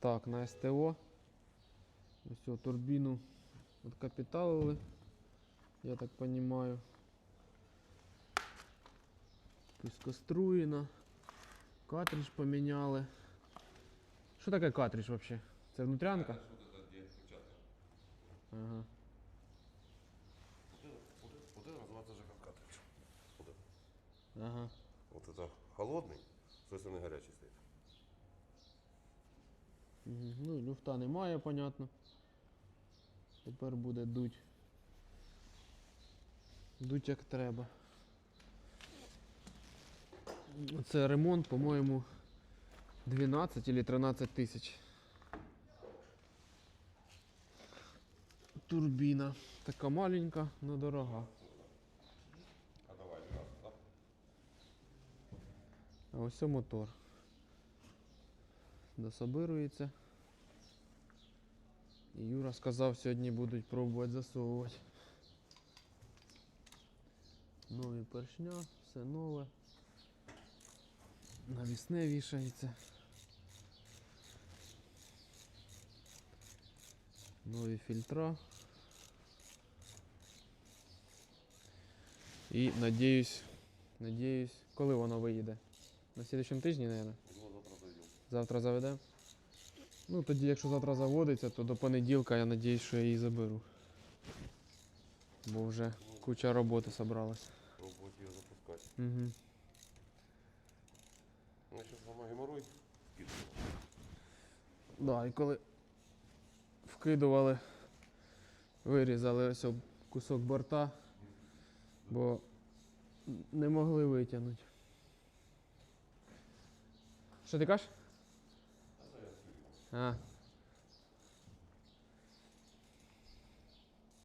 Так, на СТО. Ось цю турбіну відкапіталили, я так розумію. Пускоструєна. Картридж поміняли. Що таке картридж взагалі? Це внутрянка? Що тут де включати? Ага. Вот это называется же как картридж. Вот это. Ага. Вот это холодный, с той стороны горячий стоит. Ну і люфта немає, понятно. Тепер буде дуть. Дуть як треба. Це ремонт, по-моєму, 12 чи 13 тисяч. Турбіна. Така маленька, але дорога. А давай, 12, да? А ось мотор. Дособирується. І Юра сказав, сьогодні будуть пробувати засовувати. Нові поршня, все нове. Навісне вішається. Нові фільтра. І надіюсь, надіюсь, коли воно виїде? На слідчому тижні, мабуть. Завтра. Заведе? Ну тоді, якщо завтра заводиться, то до понеділка я надіюсь, що я її заберу. Бо вже куча роботи зібралась. Пробовать ее запускать. Угу. Ну, сейчас сама геморрой скидываю. Да, і коли вкидували, вирізали ось кусок борта, бо не могли витягнути. Що ти кажеш? А.